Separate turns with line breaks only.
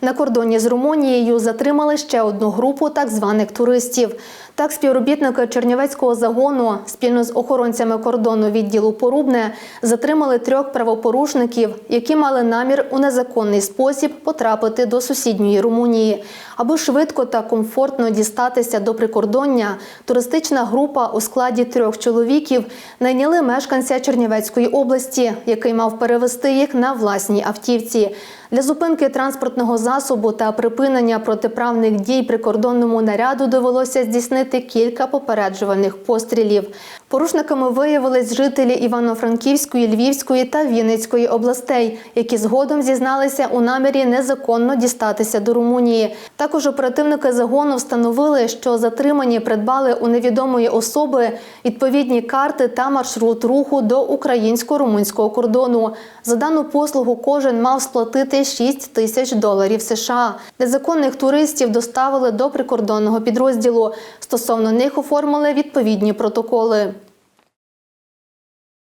На кордоні з Румунією затримали ще одну групу так званих туристів. Так, співробітники Чернівецького загону спільно з охоронцями кордону відділу Порубне затримали трьох правопорушників, які мали намір у незаконний спосіб потрапити до сусідньої Румунії. Аби швидко та комфортно дістатися до прикордоння, туристична група у складі трьох чоловіків найняли мешканця Чернівецької області, який мав перевести їх на власній автівці. Для зупинки транспортного засобу та припинення протиправних дій прикордонному наряду довелося здійснити кілька попереджувальних пострілів. Порушниками виявились жителі Івано-Франківської, Львівської та Вінницької областей, які згодом зізналися у намірі незаконно дістатися до Румунії. Також оперативники загону встановили, що затримані придбали у невідомої особи відповідні карти та маршрут руху до українсько-румунського кордону. За дану послугу кожен мав сплатити 6 тисяч доларів США. Незаконних туристів доставили до прикордонного підрозділу. Стосовно них оформили відповідні протоколи.